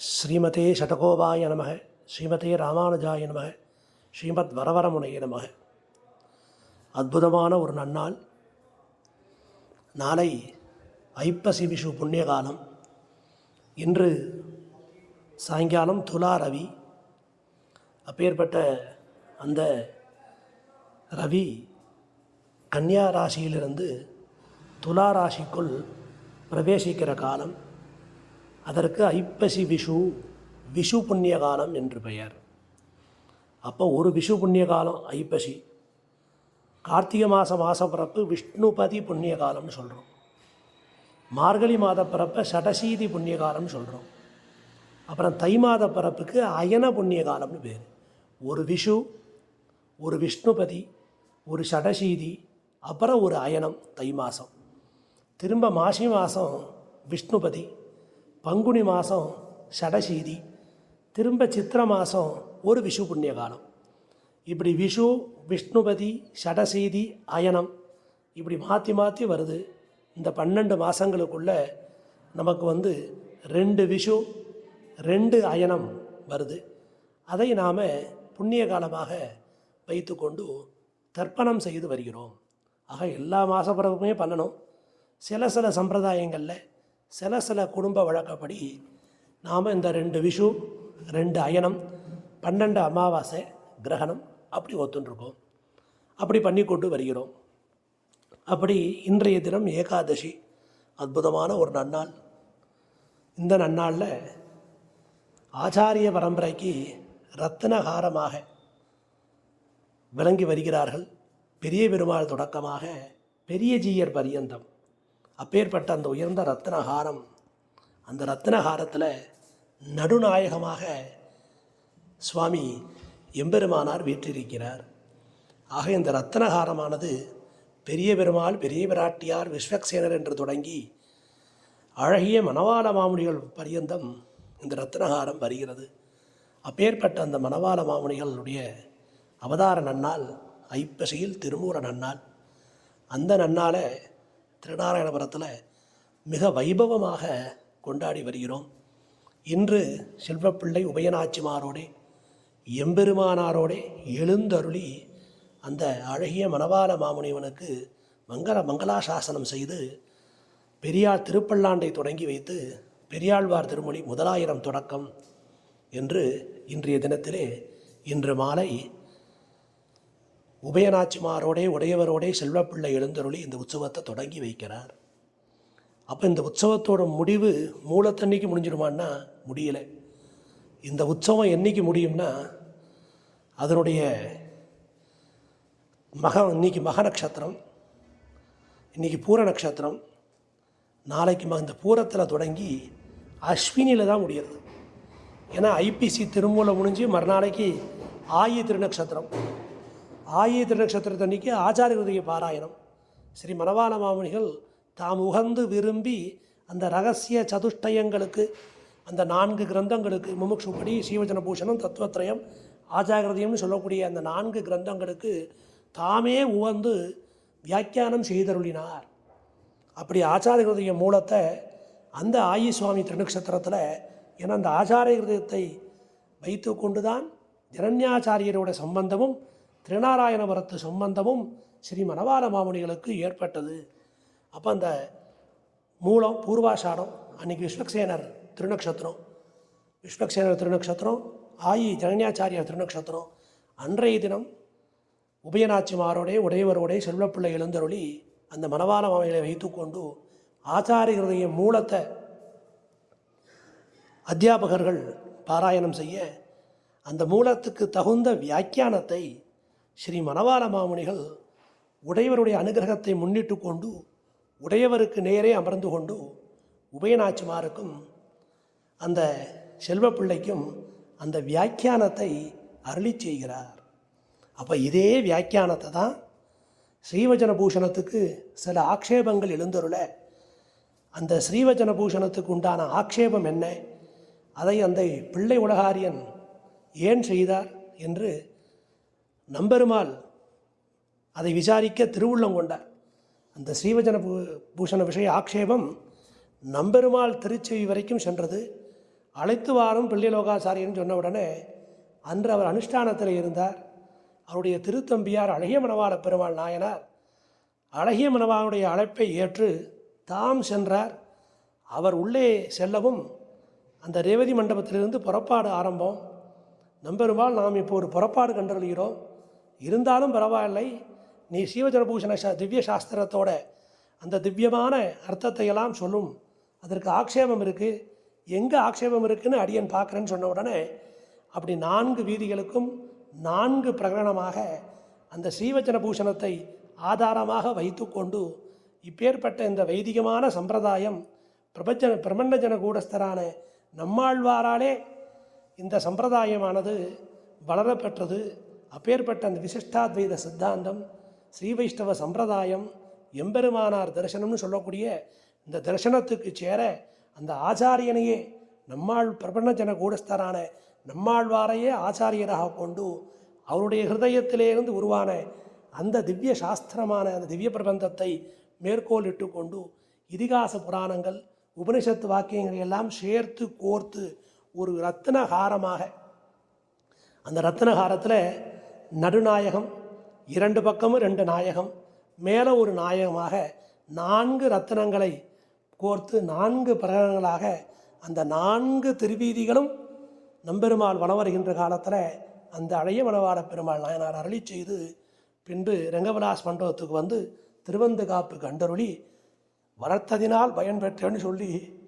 ஸ்ரீமதே ஷடகோபாய நமக ஸ்ரீமதே ராமானுஜாய நமக ஸ்ரீமத் வரவரமுனைய நமக. அற்புதமான ஒரு நன்னாள். நாளை ஐப்பசி விஷு புண்ணியகாலம். இன்று சாயங்காலம் துலா ரவி. அப்பேற்பட்ட அந்த ரவி கன்னியா ராசியிலிருந்து துலா ராசிக்குள் பிரவேசிக்கிற காலம். அதற்கு ஐப்பசி விஷு விஷு புண்ணிய காலம் என்று பெயர். அப்போ ஒரு விஷு புண்ணிய காலம் ஐப்பசி. கார்த்திகை மாத மாத பிறப்பு விஷ்ணுபதி புண்ணிய காலம்னு சொல்கிறோம் மார்கழி மாத பிறப்பை சடசீதி புண்ணிய காலம்னு சொல்கிறோம் அப்புறம் தை மாத பிறப்புக்கு அயன புண்ணிய காலம்னு பேர். ஒரு விஷு ஒரு விஷ்ணுபதி ஒரு சடசீதி அப்புறம் ஒரு அயனம் தை மாதம் திரும்ப மாசி மாதம் விஷ்ணுபதி. பங்குனி மாதம் சடசீதி திரும்ப சித்திர மாதம் ஒரு விஷு புண்ணிய காலம் இப்படி விஷு விஷ்ணுபதி சடசீதி அயனம் இப்படி மாற்றி மாற்றி வருது. இந்த பன்னெண்டு மாதங்களுக்குள்ள நமக்கு வந்து ரெண்டு விஷு ரெண்டு அயனம் வருது. அதை நாம் புண்ணிய காலமாக வைத்துக்கொண்டு தர்ப்பணம் செய்து வருகிறோம். ஆக எல்லா மாத பிறகுமே பண்ணணும். சில சில சம்பிரதாயங்களில் சில சில குடும்ப வழக்கப்படி நாம் இந்த ரெண்டு விஷு ரெண்டு அயனம் பன்னெண்டு அமாவாசை கிரகணம் அப்படி ஒத்துருக்கோம் அப்படி பண்ணி கொண்டு வருகிறோம். அப்படி இன்றைய தினம் ஏகாதசி அற்புதமான ஒரு நன்னாள். இந்த நன்னாளில் ஆச்சாரிய பரம்பரைக்கு ரத்தினகாரமாக விளங்கி வருகிறார்கள். பெரிய பெருமாள் தொடக்கமாக பெரிய ஜீயர் பரியந்தம். அப்பேற்பட்ட அந்த உயர்ந்த ரத்னஹாரம் அந்த ரத்னஹாரத்தில் நடுநாயகமாக சுவாமி எம்பெருமானார் வீற்றிருக்கிறார். ஆக இந்த ரத்தினஹாரமானது பெரிய பெருமாள் பெரிய பிராட்டியார் விஸ்வக்சேனர் என்று தொடங்கி அழகிய மணவாள மாமுனிகள் பரியந்தம் இந்த ரத்னஹாரம் வருகிறது. அப்பேற்பட்ட அந்த மணவாள மாமுனிகளுடைய அவதார நன்னால் ஐப்பசியில் திருமூர நன்னால் அந்த நன்னால் திருநாராயணபுரத்தில் மிக வைபவமாக கொண்டாடி வருகிறோம். இன்று செல்வப்பிள்ளை உபயநாச்சிமாரோடே எம்பெருமானாரோடே எழுந்தருளி அந்த அழகிய மணவாள மாமுனிவனுக்கு மங்கள மங்களாசாசனம் செய்து பெரியார் திருப்பல்லாண்டை தொடங்கி வைத்து பெரியாழ்வார் திருமொழி முதலாயிரம் தொடக்கம் என்று இன்றைய தினத்திலே இன்று மாலை உபயநாச்சிமாரோடே உடையவரோடே செல்வப்பிள்ளை எழுந்தருளி இந்த உற்சவத்தை தொடங்கி வைக்கிறார். அப்போ இந்த உற்சவத்தோட முடிவு மூலத்தன்னைக்கு முடிஞ்சிடுமான்னா முடியலை. இந்த உற்சவம் என்றைக்கு முடியும்னா அதனுடைய மக இன்னைக்கு மக நட்சத்திரம் இன்னைக்கு பூர நட்சத்திரம் நாளைக்கு ம இந்த பூரத்தில் தொடங்கி அஸ்வினியில் தான் முடியுது ஏன்னா ஐபிசி திருமூலம் முடிஞ்சு மறுநாளைக்கு ஆயி திருநக்ஷத்திரம் ஆயி நட்சத்திரத்தன்னைக்கு ஆச்சாரியருடைய பாராயணம். ஸ்ரீ மணவாள மாமுனிகள் தாம் உகந்து விரும்பி அந்த ரகசிய சதுஷ்டயங்களுக்கு அந்த நான்கு கிரந்தங்களுக்கு முமுட்சுப்படி சீவஜன பூஷணம் தத்துவத்ரயம் ஆச்சாகிருதியம்னு சொல்லக்கூடிய அந்த நான்கு கிரந்தங்களுக்கு தாமே உவந்து வியாக்கியானம் செய்தருளினார். அப்படி ஆச்சாரிய மூலத்தை அந்த ஆயி சுவாமி திருநக்ஷத்திரத்தில் ஏன்னா அந்த ஆச்சாரஹிருதயத்தை வைத்து கொண்டு தான் ஜனன்யாச்சாரியரோட சம்பந்தமும் திருநாராயணபுரத்து சம்பந்தமும் ஸ்ரீ மணவாள மாமுனிகளுக்கு ஏற்பட்டது. அப்போ அந்த மூலம் பூர்வாஷாடம் அன்னைக்கு விஸ்வக்சேனர் திருநக்ஷத்திரம். விஸ்வக்சேனர் திருநக்ஷத்திரம் ஆயி ஜனன்யாச்சாரியார் திருநக்ஷத்திரம். அன்றைய தினம் உபயநாச்சிமாரோடே உடையவரோடே செல்வப்பிள்ளை எழுந்தருளி அந்த மனவாள மாமைகளை வைத்துக்கொண்டு ஆச்சாரிய மூலத்தை அத்தியாபகர்கள் பாராயணம் செய்ய அந்த மூலத்துக்கு தகுந்த வியாக்கியானத்தை ஸ்ரீ மணவாள மாமுனிகள் உடையவருடைய அனுகிரகத்தை முன்னிட்டு கொண்டு உடையவருக்கு நேரே அமர்ந்து கொண்டு உபயநாச்சிமாருக்கும் அந்த செல்வப்பிள்ளைக்கும் அந்த வியாக்கியானத்தை அருளி செய்கிறார். அப்போ இதே வியாக்கியானத்தை தான் ஸ்ரீவஜன பூஷணத்துக்கு சில ஆக்ஷேபங்கள் எழுந்தருள அந்த ஸ்ரீவஜன பூஷணத்துக்கு உண்டான ஆக்ஷேபம் என்ன? அதை அந்த பிள்ளை உலகாரியன் ஏன் செய்தார் என்று நம்பெருமாள் அதை விசாரிக்க திருவுள்ளம் கொண்டார். அந்த ஸ்ரீவஜன பூ பூஷண விஷய ஆக்ஷேபம் நம்பெருமாள் திருச்செவி வரைக்கும் சென்றது. அழைத்து வாரும் பிள்ளைலோகாச்சாரியன் சொன்ன உடனே அன்று அவர் அனுஷ்டானத்தில் இருந்தார். அவருடைய திருத்தம்பியார் அழகிய மணவாள பெருமாள் நாயனார் அழகிய மணவாளுடைய அழைப்பை ஏற்று தாம் சென்றார். அவர் உள்ளே செல்லவும் அந்த ரேவதி மண்டபத்திலிருந்து புறப்பாடு ஆரம்பம். நம்பெருமாள் நாம் இப்போ ஒரு புறப்பாடு கண்டறிகிறோம். இருந்தாலும் பரவாயில்லை. நீ சீவஜனபூஷண சா திவ்ய சாஸ்திரத்தோட அந்த திவ்யமான அர்த்தத்தை எல்லாம் சொல்லும். அதற்கு ஆக்ஷேபம் இருக்குது எங்கே ஆக்ஷேபம் இருக்குன்னு அடியன் பார்க்குறேன்னு சொன்ன உடனே அப்படி நான்கு வீதிகளுக்கும் நான்கு பிரகடனமாக அந்த ஸ்ரீவச்சன பூஷணத்தை ஆதாரமாக வைத்துக்கொண்டு இப்பேற்பட்ட இந்த வைதிகமான சம்பிரதாயம் பிரபஞ்ச பிரமண்டஜன கூடஸ்தரான நம்மாழ்வாராலே இந்த சம்பிரதாயமானது வளரப்பெற்றது. அப்பேற்பட்ட அந்த விசிஷ்டாத்வைத சித்தாந்தம் ஸ்ரீ வைஷ்ணவ சம்பிரதாயம் எம்பெருமானார் தரிசனம்னு சொல்லக்கூடிய இந்த தரிசனத்துக்கு சேர அந்த ஆச்சாரியனையே நம்மாள் பிரபஞ்சன கூடஸ்தரான நம்மாழ்வாரையே ஆச்சாரியராக கொண்டு அவருடைய ஹிருதயத்திலேருந்து உருவான அந்த திவ்ய சாஸ்திரமான அந்த திவ்ய பிரபந்தத்தை மேற்கோளிட்டு கொண்டு இதிகாச புராணங்கள் உபனிஷத்து வாக்கியங்களை எல்லாம் சேர்த்து கோர்த்து ஒரு ரத்னஹாரமாக அந்த ரத்னஹாரத்தில் நடுநாயகம் இரண்டு பக்கமும் ரெண்டு நாயகம் மேலே ஒரு நாயகமாக நான்கு ரத்தினங்களை கோர்த்து நான்கு பிரகடனங்களாக அந்த நான்கு திருவீதிகளும் நம்பெருமாள் வலம் வருகின்ற காலத்தில் அந்த அழைய மணவாள பெருமாள் நாயனார் அருளி செய்து பின்பு ரங்கவிலாஸ் மண்டபத்துக்கு வந்து திருவந்து காப்பு கண்டருளி வளர்த்ததினால் பயன்பெற்றேன்னு சொல்லி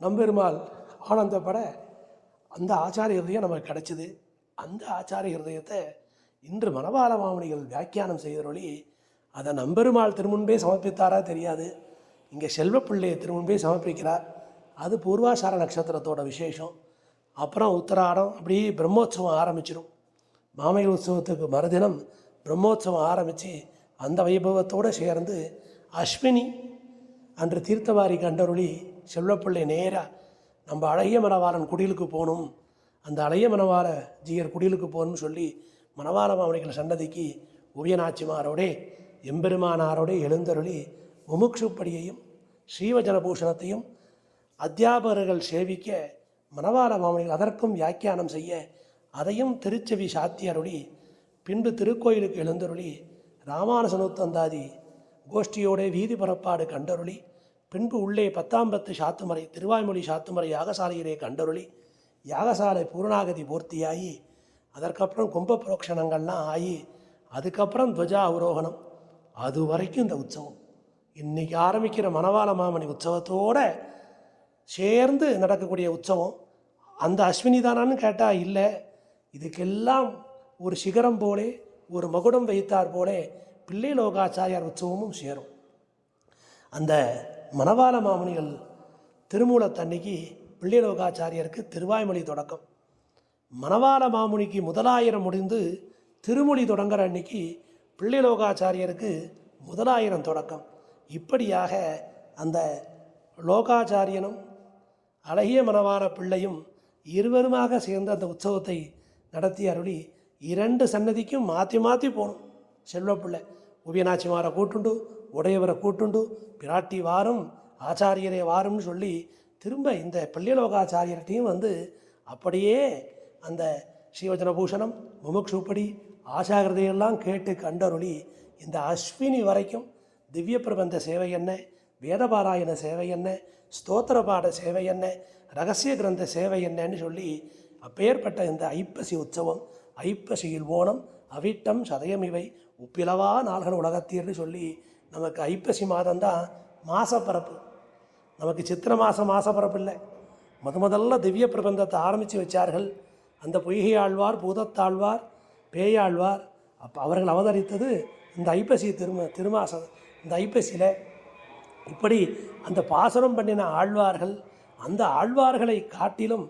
நம்பெருமாள் ஆனந்தப்பட அந்த ஆச்சாரிய ஹிருதயம் நமக்கு கிடைச்சிது. அந்த ஆச்சாரிய ஹிருதயத்தை இன்று மணவாள மாமணிகள் வியாக்கியானம் செய்தொழி அதை நம்பெருமாள் திருமுன்பே சமர்ப்பித்தாரா தெரியாது. இங்கே செல்வப்பிள்ளையை திருமுன்பே சமர்ப்பிக்கிறார். அது பூர்வாசார நட்சத்திரத்தோட விசேஷம். அப்புறம் உத்தராடம் அப்படி பிரம்மோற்சவம் ஆரம்பிச்சிடும் மாமயில் உற்சவத்துக்கு மறுதினம் பிரம்மோற்சவம் ஆரம்பித்து அந்த வைபவத்தோடு சேர்ந்து அஸ்வினி அன்று தீர்த்தவாரி கண்டருளி செல்வப்பிள்ளை நேராக நம்ம அழகிய மணவாளன் குடிலுக்கு போகணும் அந்த அழகிய மணவாள ஜீயர் குடிலுக்கு போகணும்னு சொல்லி மணவாள மாமணிகள் சன்னதிக்கு உபயநாச்சிமாரோடே எம்பெருமானாரோடே எழுந்தருளி முமுட்சுப்படியையும் ஸ்ரீவஜனபூஷணத்தையும் அத்தியாபகர்கள் சேவிக்க மணவாள மாமணிகள் அதற்கும் வியாக்கியானம் செய்ய அதையும் திருச்செவி சாத்தியருளி பின்பு திருக்கோயிலுக்கு எழுந்தருளி ராமானுசனுத்தந்தாதி கோஷ்டியோடே வீதி புறப்பாடு கண்டருளி பின்பு உள்ளே பத்தாம் பத்து சாத்துமறை திருவாய்மொழி சாத்துமறை யாகசாலையிலே கண்டருளி யாகசாலை பூர்ணாகதி பூர்த்தியாகி அதற்கப்புறம் கும்ப புரோக்ஷணங்கள்லாம் ஆகி அதுக்கப்புறம் துவஜா அவரோகணம் அது வரைக்கும் இந்த உற்சவம். இன்னைக்கு ஆரம்பிக்கிற மணவாள மாமணி உற்சவத்தோட சேர்ந்து நடக்கக்கூடிய உற்சவம். அந்த அஸ்வினி தானான்னு கேட்டால் இல்லை. இதுக்கெல்லாம் ஒரு சிகரம் போலே ஒரு மகுடம் வைத்தார் போலே பிள்ளை லோகாச்சாரியார் உற்சவமும் சேரும். அந்த மணவாள மாமணிகள் திருமூலத்தன்னைக்கு பிள்ளை லோகாச்சாரியருக்கு திருவாய்மொழி தொடக்கம். மணவாள மாமுனிக்கு முதலாயிரம் முடிந்து திருமொழி தொடங்குற அன்னைக்கு பிள்ளை லோகாச்சாரியருக்கு முதலாயிரம் தொடக்கம். இப்படியாக அந்த லோகாச்சாரியனும் அழகிய மணவாள பிள்ளையும் இருவருமாக சேர்ந்து அந்த உற்சவத்தை நடத்தி அருளி இரண்டு சன்னதிக்கும் மாற்றி மாற்றி போகணும் செல்வப்பிள்ளை உபயநாச்சிமாரை கூட்டுண்டு உடையவரை கூட்டுண்டு பிராட்டி வாரும் ஆச்சாரியரை வாரும்னு சொல்லி திரும்ப இந்த பள்ளியலோகாச்சாரியர்கிட்டையும் வந்து அப்படியே அந்த ஸ்ரீவச்சனபூஷணம் முமுக்ஷுப்படி ஆசாகிருதையெல்லாம் கேட்டு கண்டருளி இந்த அஸ்வினி வரைக்கும் திவ்ய பிரபந்த சேவை என்ன வேதபாராயண சேவை என்ன ஸ்தோத்திர பாட சேவை என்ன ரகசிய கிரந்த சேவை என்னன்னு சொல்லி அப்பேற்பட்ட இந்த ஐப்பசி உற்சவம் ஐப்பசியில் ஓணம் அவிட்டம் சதயம் இவை உப்பிலவா நாள்கள் உலகத்தீர்னு சொல்லி நமக்கு ஐப்பசி மாதம்தான் மாசப்பரப்பு நமக்கு சித்திர மாதம் மாசப்பரப்பு இல்லை. முத முதல்ல திவ்ய பிரபந்தத்தை ஆரம்பித்து வச்சார்கள். அந்த பொய்கை ஆழ்வார் பூதத்தாழ்வார் பேயாழ்வார் அப்போ அவர்கள் அவதரித்தது இந்த ஐப்பசி திரும திருமாச இந்த ஐப்பசியில். இப்படி அந்த பாசனம் பண்ணின ஆழ்வார்கள் அந்த ஆழ்வார்களை காட்டிலும்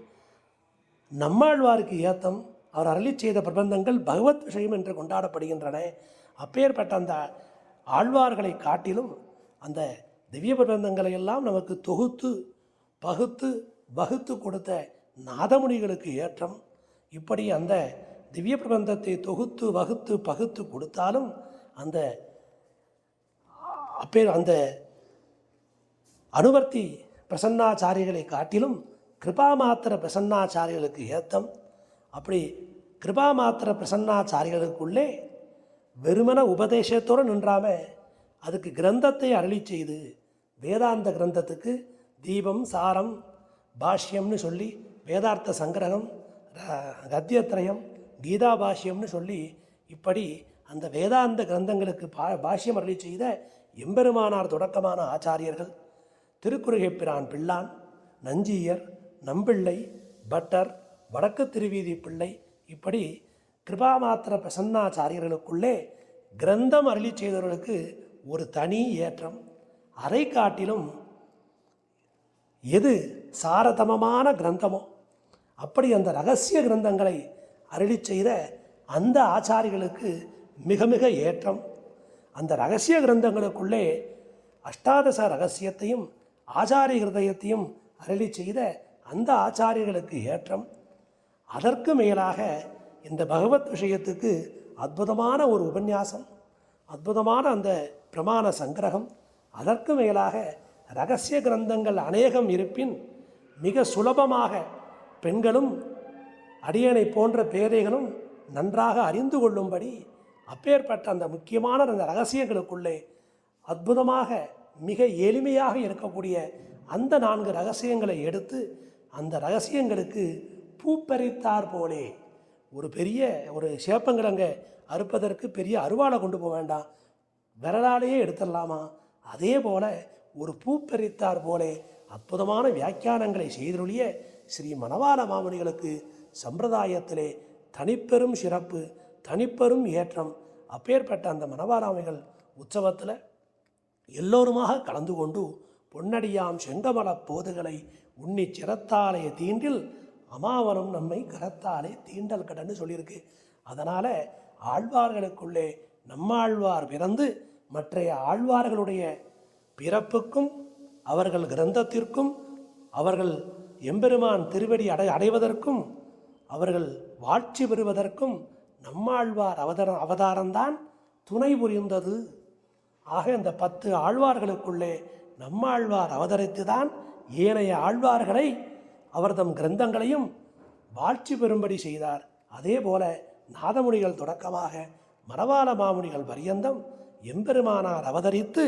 நம்மாழ்வாருக்கு ஏத்தம் அவர் அருளி செய்த பிரபந்தங்கள் பகவத் விஷயம் என்று கொண்டாடப்படுகின்றன. அப்பேற்பட்ட அந்த ஆழ்வார்களை காட்டிலும் அந்த திவ்ய பிரபந்தங்களை எல்லாம் நமக்கு தொகுத்து பகுத்து வகுத்து கொடுத்த நாதமுனிகளுக்கு ஏற்றம் இப்படி அந்த திவ்ய பிரபந்தத்தை தொகுத்து வகுத்து பகுத்து கொடுத்தாலும் அந்த அப்பே அந்த அனுவர்த்தி பிரசன்னாச்சாரிகளை காட்டிலும் கிருபாமாத்திர பிரசன்னாச்சாரிகளுக்கு ஏத்தம். அப்படி கிருபாமாத்திர பிரசன்னாச்சாரிகளுக்குள்ளே வெறுமன உபதேசத்தோடு நின்றாம அதுக்கு கிரந்தத்தை அருளி செய்து வேதாந்த கிரந்தத்துக்கு தீபம் சாரம் பாஷ்யம்னு சொல்லி வேதார்த்த சங்கிரகம் ர- கத்தியத்ரயம் கீதா பாஷ்யம்னு சொல்லி இப்படி அந்த வேதாந்த கிரந்தங்களுக்கு பா பாஷ்யம் அருளி செய்த எம்பெருமானார் தொடக்கமான ஆச்சாரியர்கள். திருக்குறுகைப்பிரான் பிள்ளான் நஞ்சியர் நம்பிள்ளை பட்டர் வடக்கு திருவீதி பிள்ளை இப்படி கிருபாமாத்திர பிரசன்னாச்சாரியர்களுக்குள்ளே கிரந்தம் அருளி செய்தவர்களுக்கு ஒரு தனி ஏற்றம். அதை காட்டிலும் எது சாரதமமான கிரந்தமோ அப்படி அந்த ரகசிய கிரந்தங்களை அருளி செய்த அந்த ஆச்சாரிகளுக்கு மிக மிக ஏற்றம். அந்த ரகசிய கிரந்தங்களுக்குள்ளே அஷ்டாதச ரகசியத்தையும் ஆச்சாரிய ஹிருதயத்தையும் அருளி செய்த அந்த ஆச்சாரியர்களுக்கு ஏற்றம். அதற்கு மேலாக இந்த பகவத் விஷயத்துக்கு அற்புதமான ஒரு உபன்யாசம் அற்புதமான அந்த பிரமாண சங்கிரகம் அதற்கு மேலாக ரகசிய கிரந்தங்கள் அநேகம் இருப்பின் மிக சுலபமாக பெண்களும் அடியனை போன்ற பேதைகளும் நன்றாக அறிந்து கொள்ளும்படி அப்பேற்பட்ட அந்த முக்கியமான அந்த ரகசியங்களுக்குள்ளே அற்புதமாக மிக எளிமையாக இருக்கக்கூடிய அந்த நான்கு ரகசியங்களை எடுத்து அந்த ரகசியங்களுக்கு பூப்பறித்தார் போலே ஒரு பெரிய ஒரு சேப்பங்கிழங்க அறுப்பதற்கு பெரிய அருவாளை கொண்டு போக வேண்டாம். விரலாலேயே எடுத்துடலாமா? அதே போல ஒரு பூப்பறித்தார் போலே அற்புதமான வியாக்கியானங்களை செய்தொழிய ஸ்ரீ மணவாள மாமணிகளுக்கு சம்பிரதாயத்திலே தனிப்பெரும் சிறப்பு தனிப்பெரும் ஏற்றம். அப்பேற்பட்ட அந்த மணவாராமைகள் உற்சவத்தில் எல்லோருமாக கலந்து கொண்டு பொன்னடியாம் செங்கமலப் போதுகளை உண்ணி சிரத்தாலே தீண்டில் அமாவனம் நம்மை கரத்தாலே தீண்டல் கடன்னு சொல்லியிருக்கு. அதனால் ஆழ்வார்களுக்குள்ளே நம்மாழ்வார் பிறந்து மற்றைய ஆழ்வார்களுடைய பிறப்புக்கும் அவர்கள் கிரந்தத்திற்கும் அவர்கள் எம்பெருமான் திருவடி அடை அடைவதற்கும் அவர்கள் வாழ்ச்சி பெறுவதற்கும் நம்மாழ்வார் அவதார அவதாரம்தான் துணை புரிந்தது. ஆக இந்த பத்து ஆழ்வார்களுக்குள்ளே நம்மாழ்வார் அவதரித்துதான் ஏனைய ஆழ்வார்களை அவர்தம் கிரந்தங்களையும் வாழ்ச்சி பெறும்படி செய்தார். அதே போல நாதமுனிகள் தொடக்கமாக மரவாள மாமுனிகள் பரியந்தம் எம்பெருமானார் அவதரித்து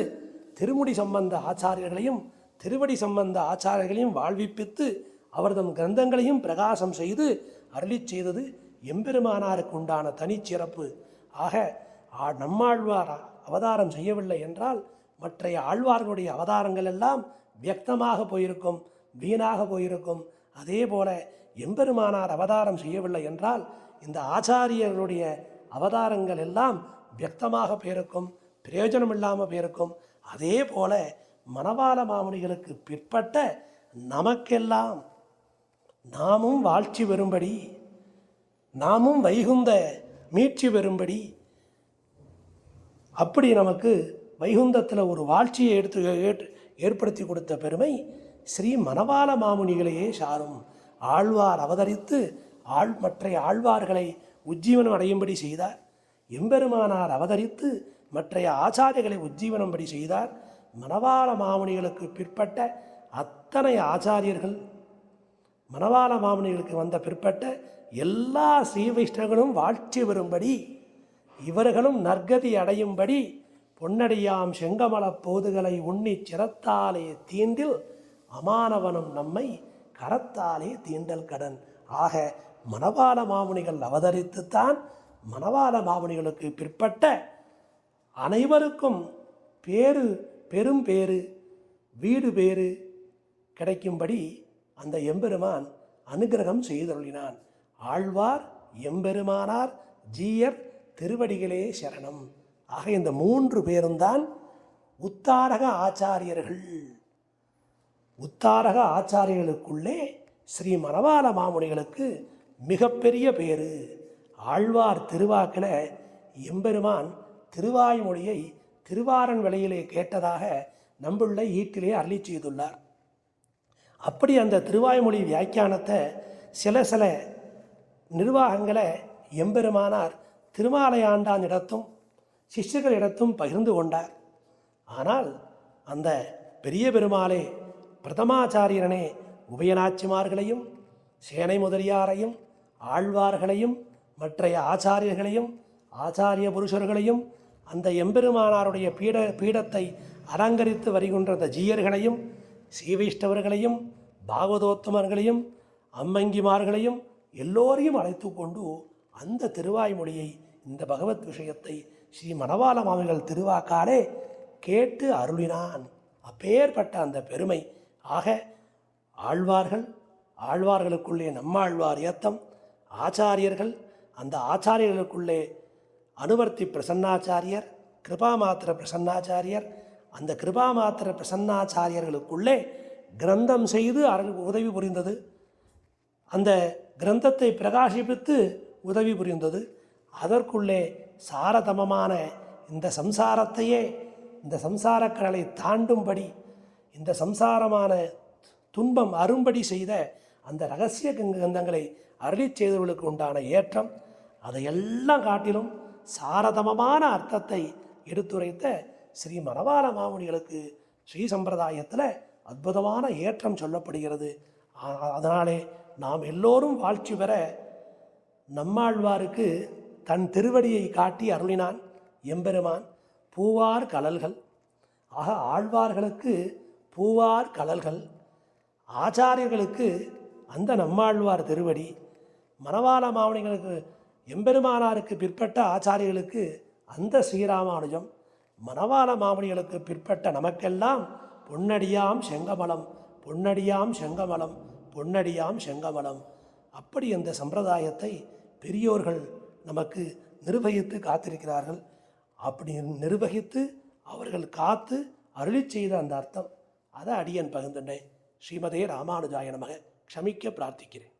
திருமுடி சம்பந்த ஆச்சாரியர்களையும் திருவடி சம்பந்த ஆச்சாரியர்களையும் வாழ்விப்பித்து அவர்தம் கிரந்தங்களையும் பிரகாசம் செய்து அருளிச் செய்தது எம்பெருமானாருக்கு உண்டான தனிச்சிறப்பு. ஆக ஆ- நம்மாழ்வார் அவதாரம் செய்யவில்லை என்றால் மற்றைய ஆழ்வார்களுடைய அவதாரங்கள் எல்லாம் வியக்தமாக போயிருக்கும் வீணாக போயிருக்கும். அதே போல எம்பெருமானார் அவதாரம் செய்யவில்லை என்றால் இந்த ஆச்சாரியர்களுடைய அவதாரங்கள் எல்லாம் வியக்தமாக போயிருக்கும் பிரயோஜனம் இல்லாமல் போயிருக்கும். அதே போல மணவாள மாமுனிகளுக்கு பிற்பட்ட நமக்கெல்லாம் நாமும் வாழ்ச்சி பெறும்படி நாமும் வைகுந்த மீட்சி பெறும்படி அப்படி நமக்கு வைகுந்தத்தில் ஒரு வாழ்ச்சியை எடுத்து ஏற்படுத்தி கொடுத்த பெருமை ஸ்ரீ மணவாள மாமுனிகளையே சாரும். ஆழ்வார் அவதரித்து ஆள் மற்ற ஆழ்வார்களை உஜ்ஜீவனம் அடையும்படி செய்தார். எம்பெருமானார் அவதரித்து மற்றைய ஆச்சாரியர்களை உஜ்ஜீவனம்படி செய்தார். மணவாள மாமுனிகளுக்கு பிற்பட்ட அத்தனை ஆச்சாரியர்கள் மணவாள மாமுனிகளுக்கு வந்த பிற்பட்ட எல்லா ஸ்ரீவைஷ்ணவர்களும் வாழ்ச்சி பெறும்படி இவர்களும் நற்கதி அடையும்படி பொன்னடியாம் செங்கமலப் போதுகளை உண்ணி சிரத்தாலே தீண்டில் அமானவனும் நம்மை கரத்தாலே தீண்டல் கடன். ஆக மணவாள மாமுனிகள் அவதரித்துத்தான் மணவாள மாமுனிகளுக்கு பிற்பட்ட அனைவருக்கும் பேரு பெரும் பேரு வீடு பேரு கிடைக்கும்படி அந்த எம்பெருமான் அனுக்கிரகம் செய்தருளினான். ஆழ்வார் எம்பெருமானார் ஜீயர் திருவடிகளே சரணம். ஆக இந்த மூன்று பேரும் தான் உத்தாரக ஆச்சாரியர்கள். உத்தாரக ஆச்சாரியர்களுக்குள்ளே ஸ்ரீ மணவாள மாமுனிகளுக்கு மிகப்பெரிய பேரு ஆழ்வார் திருவாக்கில் எம்பெருமான் திருவாய்மொழியை திருவாரன் விலையிலே கேட்டதாக நம்புள்ள ஈட்டிலே அருளி செய்துள்ளார். அப்படி அந்த திருவாய்மொழி வியாக்கியானத்தை சில சில நிர்வாகங்களை எம்பெருமானார் திருமாலையாண்டான் இடத்தும் சிஷ்யர்களிடத்தும் பகிர்ந்து கொண்டார். ஆனால் அந்த பெரிய பெருமாளே பிரதமாச்சாரியனே உபயநாச்சிமார்களையும் சேனை முதலியாரையும் ஆழ்வார்களையும் மற்றைய ஆச்சாரியர்களையும் ஆச்சாரிய புருஷர்களையும் அந்த எம்பெருமானாருடைய பீட பீடத்தை அலங்கரித்து வருகின்ற அந்த ஜீயர்களையும் சீவைஷ்டவர்களையும் பாகவதோத்தமர்களையும் அம்மங்கிமார்களையும் எல்லோரையும் அழைத்து கொண்டு அந்த திருவாய்மொழியை இந்த பகவத் விஷயத்தை ஸ்ரீ மணவாள மாமிகள் திருவாக்காலே கேட்டு அருளினான். அப்பேற்பட்ட அந்த பெருமை. ஆக ஆழ்வார்கள் ஆழ்வார்களுக்குள்ளே நம்மாழ்வார் ஏத்தம் ஆச்சாரியர்கள் அந்த ஆச்சாரியர்களுக்குள்ளே அனுவர்த்தி பிரசன்னாச்சாரியர் கிருபாமாத்திர பிரசன்னாச்சாரியர் அந்த கிருபாமாத்திர பிரசன்னாச்சாரியர்களுக்குள்ளே கிரந்தம் செய்து அருள் உதவி புரிந்தது. அந்த கிரந்தத்தை பிரகாசிப்பித்து உதவி புரிந்தது. அதற்குள்ளே சாரதமமான இந்த சம்சாரத்தையே இந்த சம்சார கடலை தாண்டும்படி இந்த சம்சாரமான துன்பம் அரும்படி செய்த அந்த ரகசிய கிரந்தங்களை அருளிச் செய்தவர்களுக்கு உண்டான ஏற்றம் அதையெல்லாம் காட்டிலும் சாரதமமான அர்த்தத்தை எடுத்துரைத்த ஸ்ரீ மணவாள மாமுனிகளுக்கு ஸ்ரீ சம்பிரதாயத்தில் அற்புதமான ஏற்றம் சொல்லப்படுகிறது. அதனாலே நாம் எல்லோரும் வாழ்ச்சி பெற நம்மாழ்வாருக்கு தன் திருவடியை காட்டி அருளினான் எம்பெருமான். பூவார் கலல்கள். ஆக ஆழ்வார்களுக்கு பூவார் கலல்கள். ஆச்சாரியர்களுக்கு அந்த நம்மாழ்வார் திருவடி. மணவாள மாமணிகளுக்கு எம்பெருமானாருக்கு பிற்பட்ட ஆச்சாரியர்களுக்கு அந்த ஸ்ரீராமானுஜம் மணவாள மாமணிகளுக்கு பிற்பட்ட நமக்கெல்லாம் பொன்னடியாம் செங்கமலம் பொன்னடியாம் செங்கமலம் பொன்னடியாம் செங்கமலம். அப்படி அந்த சம்பிரதாயத்தை பெரியோர்கள் நமக்கு நிர்வகித்து காத்திருக்கிறார்கள். அப்படி நிர்வகித்து அவர்கள் காத்து அருளி செய்த அந்த அர்த்தம். அதை அடியன் பகிர்ந்துட்டேன் ஸ்ரீமதே ராமானுஜாய நமக. க்ஷமிக்க பிரார்த்திக்கிறேன்.